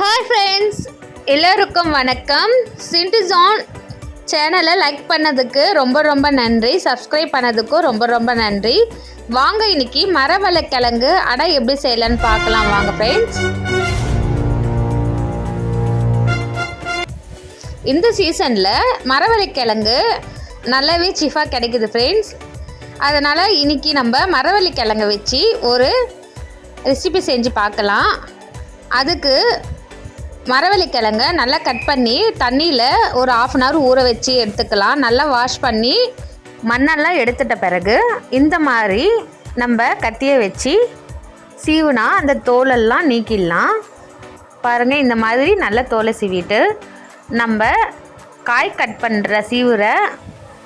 Hi friends எல்லோருக்கும் வணக்கம். சிண்டிசான் சேனலை லைக் பண்ணதுக்கு ரொம்ப ரொம்ப நன்றி. சப்ஸ்கிரைப் பண்ணதுக்கும் ரொம்ப ரொம்ப நன்றி. வாங்க இன்னைக்கு மரவள்ளிக்கிழங்கு அடை எப்படி செய்யலான்னு பார்க்கலாம். வாங்க ஃப்ரெண்ட்ஸ் இந்த சீசனில் மரவள்ளிக்கிழங்கு நல்லாவே சீஃபாக கிடைக்குது ஃப்ரெண்ட்ஸ் அதனால் இன்னைக்கு நம்ம மரவள்ளிக்கிழங்கு வச்சு ஒரு ரெசிபி செஞ்சு பார்க்கலாம். அதுக்கு மரவள்ளிக்கிழங்க நல்லா கட் பண்ணி தண்ணியில் ஒரு ஆஃப் அன் ஹவர் ஊற வச்சு எடுத்துக்கலாம். நல்லா வாஷ் பண்ணி மண்ணெல்லாம் எடுத்துட்ட பிறகு இந்த மாதிரி நம்ம கத்தியை வச்சு சீவுனா அந்த தோலெல்லாம் நீக்கிடலாம். பாருங்கள் இந்த மாதிரி நல்ல தோலை சீவிட்டு நம்ம காய் கட் பண்ணுற சீவுற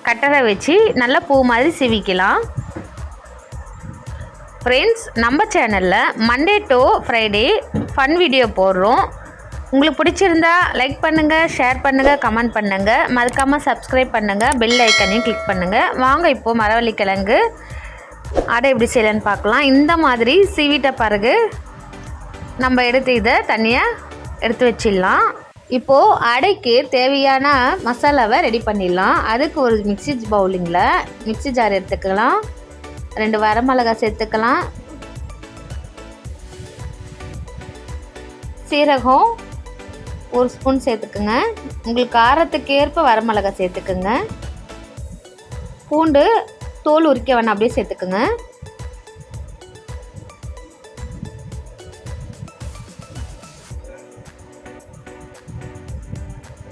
கட்டரை வச்சு நல்லா பூ மாதிரி சீவிக்கலாம். ஃப்ரெண்ட்ஸ் நம்ம சேனலில் Monday to Friday fun video போடுறோம். உங்களுக்கு பிடிச்சிருந்தா லைக் பண்ணுங்கள் ஷேர் பண்ணுங்கள் கமெண்ட் பண்ணுங்கள் மறக்காமல் சப்ஸ்கிரைப் பண்ணுங்கள் பெல் ஐக்கனையும் கிளிக் பண்ணுங்கள் வாங்க இப்போது மரவள்ளிக்கிழங்கு அடை எப்படி செய்யலன்னு பார்க்கலாம். இந்த மாதிரி சீவிட்ட பிறகு நம்ம எடுத்து இதை தனியாக எடுத்து வச்சிடலாம். இப்போது அடைக்கு தேவையான மசாலாவை ரெடி பண்ணிடலாம். அதுக்கு ஒரு மிக்சி பவுலிங்கில் மிக்சி ஜார் எடுத்துக்கலாம். ரெண்டு வரமிளகாய் சேர்த்துக்கலாம். சீரகம் ஒரு ஸ்பூன் சேர்த்துக்குங்க. உங்களுக்கு காரத்துக்கு ஏற்ப வரமிளகாய் சேர்த்துக்குங்க. பூண்டு தோல் உரிக்க வேணாம் அப்படியே சேர்த்துக்குங்க.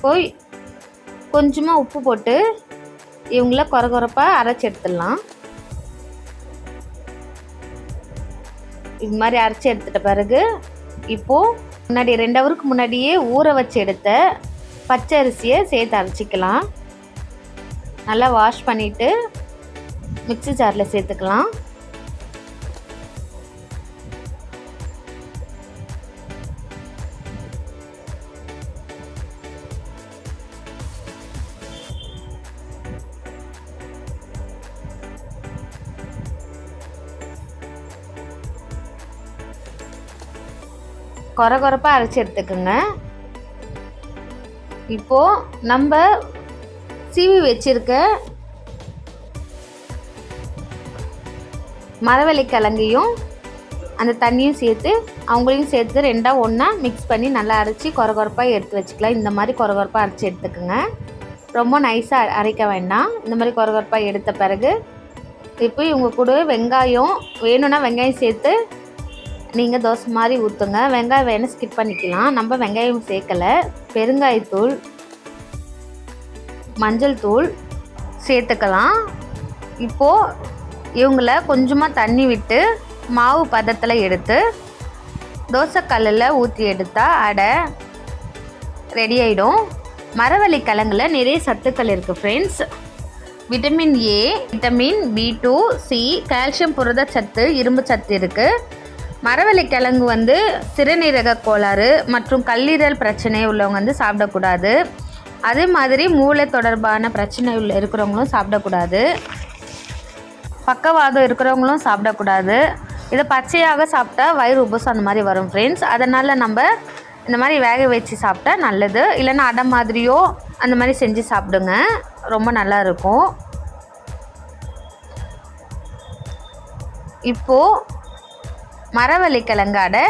போய் கொஞ்சமாக உப்பு போட்டு இவங்கள குறை குறைப்பாக அரைச்சி எடுத்துடலாம். இது மாதிரி அரைச்சி எடுத்துட்ட பிறகு இப்போது முன்னாடி ரெண்டு ஹவருக்கு முன்னாடியே ஊற வச்சு எடுத்த பச்சை அரிசியை சேர்த்து அரைச்சிக்கலாம். நல்லா வாஷ் பண்ணிவிட்டு மிக்ஸி ஜாரில் சேர்த்துக்கலாம். கொர கொரப்பாக அரைச்சி எடுத்துக்கோங்க. இப்போது நம்ம சீவி வச்சிருக்க மரவள்ளி கிழங்கையும் அந்த தண்ணியும் சேர்த்து அவங்களையும் சேர்த்து ரெண்டாக ஒன்றா மிக்ஸ் பண்ணி நல்லா அரைச்சி கொர கொரப்பாக எடுத்து வச்சுக்கலாம். இந்த மாதிரி கொர கொரப்பாக அரைச்சி எடுத்துக்கோங்க. ரொம்ப நைஸாக அரைக்க வேண்டாம். இந்த மாதிரி கொர கொரப்பாக எடுத்த பிறகு இப்போ இவங்க கூட வெங்காயம் வேணும்னா வெங்காயம் சேர்த்து நீங்கள் தோசை மாதிரி ஊற்றுங்க வெங்காயம் வேணால் ஸ்கிப் பண்ணிக்கலாம். நம்ம வெங்காயம் சேர்க்கலை. பெருங்காயத்தூள் மஞ்சள் தூள் சேர்த்துக்கலாம். இப்போது இவங்கள கொஞ்சமாக தண்ணி விட்டு மாவு பதத்தில் எடுத்து தோசைக்கல்லில் ஊற்றி எடுத்தால் அடை ரெடி ஆகிடும் மரவள்ளி கிழங்குல நிறைய சத்துக்கள் இருக்குது friends vitamin A vitamin B two C calcium புரத சத்து இரும்பு சத்து இருக்குது மரவள்ளி கிழங்கு வந்து சிறுநீரக கோளாறு மற்றும் கல்லீரல் பிரச்சனை உள்ளவங்க வந்து சாப்பிடக்கூடாது. அதே மாதிரி மூளை தொடர்பான பிரச்சனை உள்ள இருக்கிறவங்களும் சாப்பிடக்கூடாது. பக்கவாதம் இருக்கிறவங்களும் சாப்பிடக்கூடாது. இதை பச்சையாக சாப்பிட்டா வயிறு உபசம் அந்த மாதிரி வரும் ஃப்ரெண்ட்ஸ் அதனால் நம்ம இந்த மாதிரி வேக வச்சு சாப்பிட்டா நல்லது. இல்லைன்னா அடை மாதிரியோ அந்த மாதிரி செஞ்சு சாப்பிடுங்க. ரொம்ப நல்லா இருக்கும். இப்போது மரவள்ளி கிழங்கு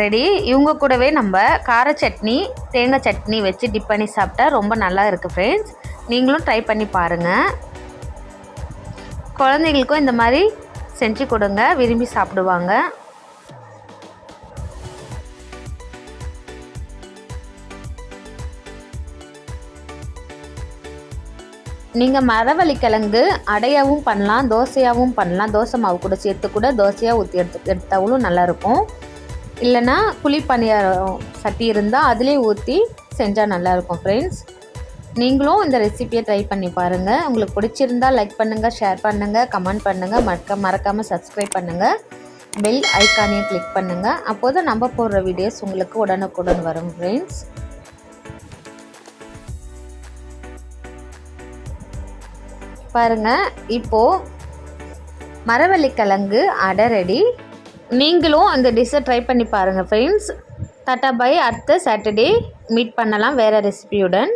ரெடி இவங்க கூடவே நம்ம கார சட்னி தேங்காய் சட்னி வச்சு டிப் பண்ணி சாப்பிட்டா ரொம்ப நல்லா இருக்குது ஃப்ரெண்ட்ஸ் நீங்களும் ட்ரை பண்ணி பாருங்கள் குழந்தைங்களுக்கும் இந்த மாதிரி செஞ்சு கொடுங்க. விரும்பி சாப்பிடுவாங்க. நீங்கள் மரவள்ளி கிழங்கு அடையாகவும் பண்ணலாம் தோசையாகவும் பண்ணலாம். தோசை மாவு கூட சேர்த்து கூட தோசையாக ஊற்றி எடுத்து எடுத்தாலும் நல்லாயிருக்கும். இல்லைன்னா புளி பணியாரம் சட்டி இருந்தால் அதிலே ஊற்றி செஞ்சால் நல்லாயிருக்கும் ஃப்ரெண்ட்ஸ் நீங்களும் இந்த ரெசிப்பியை ட்ரை பண்ணி பாருங்கள் உங்களுக்கு பிடிச்சிருந்தா லைக் பண்ணுங்கள் ஷேர் பண்ணுங்கள் கமெண்ட் பண்ணுங்கள் மறக்க மறக்காமல் சப்ஸ்கிரைப் பண்ணுங்கள் பெல் ஐக்கானையும் கிளிக் பண்ணுங்கள் அப்போது நம்ம போடுற வீடியோஸ் உங்களுக்கு உடனுக்குடன் வரும் ஃப்ரெண்ட்ஸ் பாருங்கள் இப்போது மரவள்ளிக்கிழங்கு அடை ரெடி நீங்களும் அந்த டிஷ்ஷை ட்ரை பண்ணி பாருங்கள் ஃப்ரெண்ட்ஸ் டாட்டா பை அடுத்த சாட்டர்டே மீட் பண்ணலாம் வேறு ரெசிபியுடன்